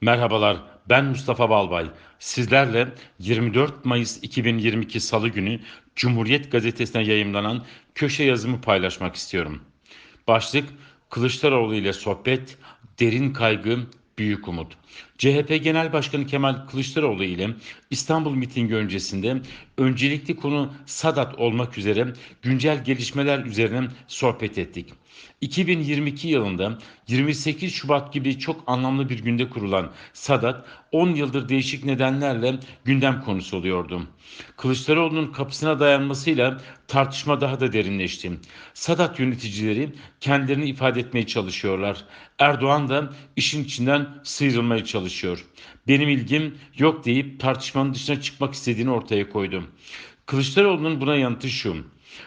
Merhabalar, ben Mustafa Balbay. Sizlerle 24 Mayıs 2022 Salı günü Cumhuriyet Gazetesi'ne yayımlanan köşe yazımı paylaşmak istiyorum. Başlık Kılıçdaroğlu ile sohbet, derin kaygı, büyük umut. CHP Genel Başkanı Kemal Kılıçdaroğlu ile İstanbul mitingi öncesinde öncelikli konu Sadat olmak üzere güncel gelişmeler üzerine sohbet ettik. 2022 yılında 28 Şubat gibi çok anlamlı bir günde kurulan Sadat 10 yıldır değişik nedenlerle gündem konusu oluyordu. Kılıçdaroğlu'nun kapısına dayanmasıyla tartışma daha da derinleşti. Sadat yöneticileri kendilerini ifade etmeye çalışıyorlar. Erdoğan da işin içinden sıyrılmaya çalışıyor. Benim ilgim yok deyip tartışmanın dışına çıkmak istediğini ortaya koydu. Kılıçdaroğlu'nun buna yanıtı şu.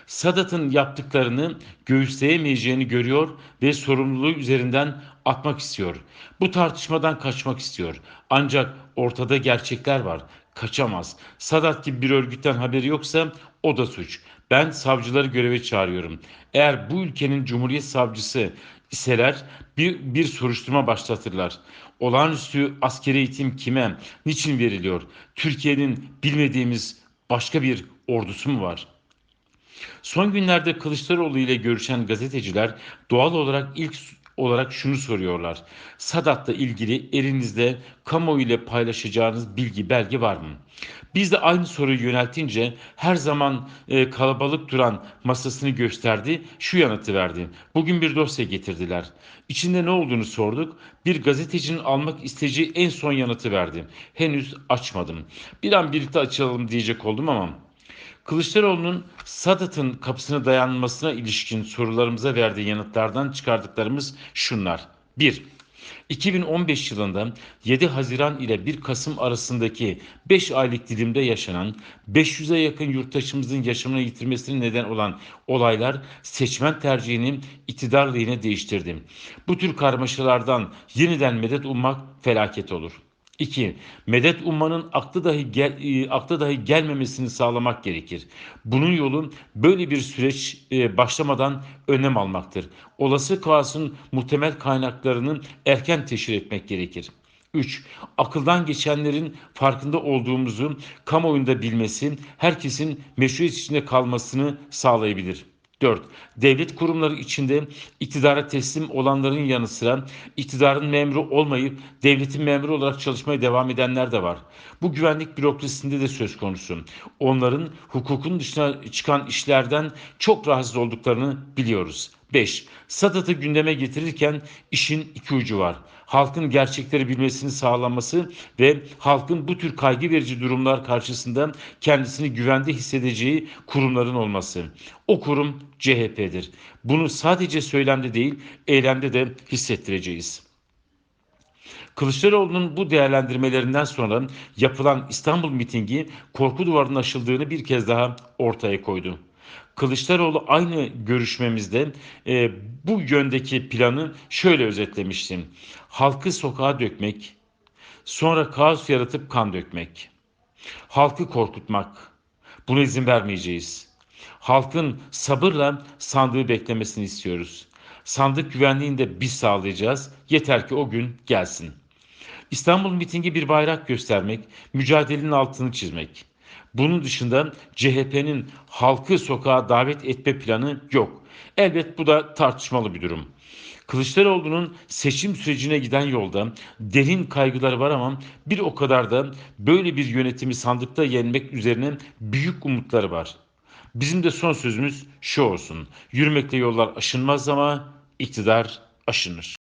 Sadat'ın yaptıklarını göğüsleyemeyeceğini görüyor ve sorumluluğu üzerinden atmak istiyor. Bu tartışmadan kaçmak istiyor. Ancak ortada gerçekler var. Kaçamaz. Sadat gibi bir örgütten haberi yoksa o da suç. Ben savcıları göreve çağırıyorum. Eğer bu ülkenin Cumhuriyet Savcısı iseler bir, bir soruşturma başlatırlar. Olağanüstü askeri eğitim kime, niçin veriliyor? Türkiye'nin bilmediğimiz başka bir ordusu mu var?'' Son günlerde Kılıçdaroğlu ile görüşen gazeteciler doğal olarak ilk olarak şunu soruyorlar. Sadat'la ilgili elinizde kamuoyu ile paylaşacağınız bilgi belge var mı? Biz de aynı soruyu yöneltince her zaman e, kalabalık duran masasını gösterdi, şu yanıtı verdi. Bugün bir dosya getirdiler. İçinde ne olduğunu sorduk. Bir gazetecinin almak isteyeceği en son yanıtı verdi. Henüz açmadım. Bir an birlikte açalım diyecek oldum ama Kılıçdaroğlu'nun Sadat'ın kapısına dayanmasına ilişkin sorularımıza verdiği yanıtlardan çıkardıklarımız şunlar. 1. 2015 yılında 7 Haziran ile 1 Kasım arasındaki 5 aylık dilimde yaşanan 500'e yakın yurttaşımızın yaşamını yitirmesine neden olan olaylar seçmen tercihini iktidar lehine değiştirdi. Bu tür karmaşalardan yeniden medet ummak felaket olur. 2. Medet ummanın aklı dahi gel, e, aklı dahi gelmemesini sağlamak gerekir. Bunun yolu böyle bir süreç e, başlamadan önlem almaktır. Olası kaosun muhtemel kaynaklarını erken teşhir etmek gerekir. 3. Akıldan geçenlerin farkında olduğumuzu kamuoyunda bilmesi herkesin meşruiyet içinde kalmasını sağlayabilir. 4. Devlet kurumları içinde iktidara teslim olanların yanı sıra iktidarın memuru olmayıp devletin memuru olarak çalışmaya devam edenler de var. Bu güvenlik bürokrasisinde de söz konusu. Onların hukukun dışına çıkan işlerden çok rahatsız olduklarını biliyoruz. 5. Sadat'ı gündeme getirirken işin iki ucu var. Halkın gerçekleri bilmesini sağlaması ve halkın bu tür kaygı verici durumlar karşısında kendisini güvende hissedeceği kurumların olması. O kurum CHP'dir. Bunu sadece söylemde değil, eylemde de hissettireceğiz. Kılıçdaroğlu'nun bu değerlendirmelerinden sonra yapılan İstanbul mitingi korku duvarının aşıldığını bir kez daha ortaya koydu. Kılıçdaroğlu aynı görüşmemizde e, bu yöndeki planı şöyle özetlemiştim. Halkı sokağa dökmek, sonra kaos yaratıp kan dökmek. Halkı korkutmak. Buna izin vermeyeceğiz. Halkın sabırla sandığı beklemesini istiyoruz. Sandık güvenliğini de biz sağlayacağız. Yeter ki o gün gelsin. İstanbul mitingi bir bayrak göstermek, mücadelenin altını çizmek. Bunun dışında CHP'nin halkı sokağa davet etme planı yok. Elbet bu da tartışmalı bir durum. Kılıçdaroğlu'nun seçim sürecine giden yolda derin kaygıları var ama bir o kadar da böyle bir yönetimi sandıkta yenmek üzerine büyük umutları var. Bizim de son sözümüz şu olsun. Yürümekle yollar aşınmaz ama iktidar aşınır.